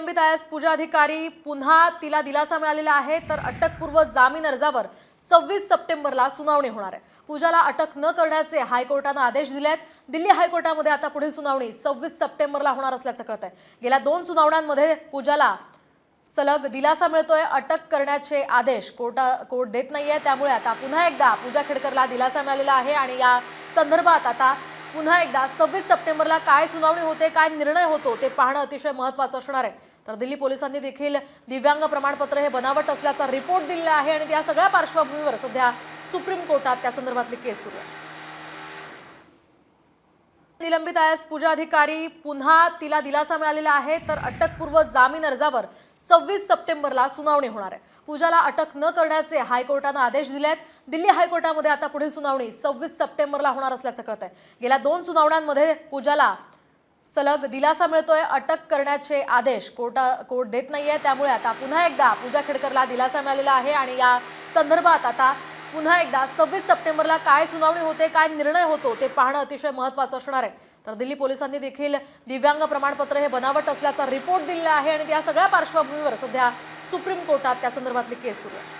निलंबित आय पूजा अधिकारी पुन्हा तिला दिलासा मिळालेला आहे तर अटकपूर्व जामीन अर्जावर सव्वीस सप्टेंबरला सुनावणी होणार आहे. पूजाला अटक न करण्याचे हायकोर्टानं आदेश दिले आहेत दिल्ली हायकोर्टामध्ये आता पुढील सुनावणी सव्वीस सप्टेंबरला होणार असल्याचं कळत आहे गेल्या दोन सुनावण्यांमध्ये पूजाला सलग दिलासा मिळतोय अटक करण्याचे आदेश कोर्टा कोर्ट देत नाहीये. त्यामुळे आता पुन्हा एकदा पूजा खेडकरला दिलासा मिळालेला आहे आणि या संदर्भात आता पुन्हा एकदा सव्वीस सप्टेंबरला काय सुनावणी होते काय निर्णय होतो ते पाहणं अतिशय महत्त्वाचं असणार आहे. तर दिल्ली पोलिसांनी देखील दिव्यांग प्रमाणपत्र हे बनावट असल्याचा रिपोर्ट दिलेला आहे आणि त्या सगळ्या पार्श्वभूमीवर सध्या सुप्रीम कोर्टात त्या संदर्भातली केस सुरू आहे. निलंबित आय एस पूजा अधिकारी पुन्हा तिला दिलासा मिळालेला आहे तर अटकपूर्व जामीन अर्जावर सव्वीस सप्टेंबरला सुनावणी होणार आहे. पूजाला अटक न करण्याचे हायकोर्टानं आदेश दिले आहेत दिल्ली हायकोर्टामध्ये आता पुढील सुनावणी सव्वीस सप्टेंबरला होणार असल्याचं कळत आहे गेल्या दोन सुनावण्यांमध्ये पूजाला सलग दिलासा मिळतोय अटक करण्याचे आदेश कोर्टा कोर्ट देत नाहीये. त्यामुळे आता पुन्हा एकदा पूजा खेडकरला दिलासा मिळालेला आहे आणि या संदर्भात आता पुन्हा एकदा सव्वीस सप्टेंबरला काय सुनावणी होते काय निर्णय होतो ते पाहणं अतिशय महत्त्वाचं असणार आहे. तर दिल्ली पोलिसांनी देखील दिव्यांग प्रमाणपत्र हे बनावट असल्याचा रिपोर्ट दिलेला आहे आणि त्या सगळ्या पार्श्वभूमीवर सध्या सुप्रीम कोर्टात त्या संदर्भातली केस सुरू आहे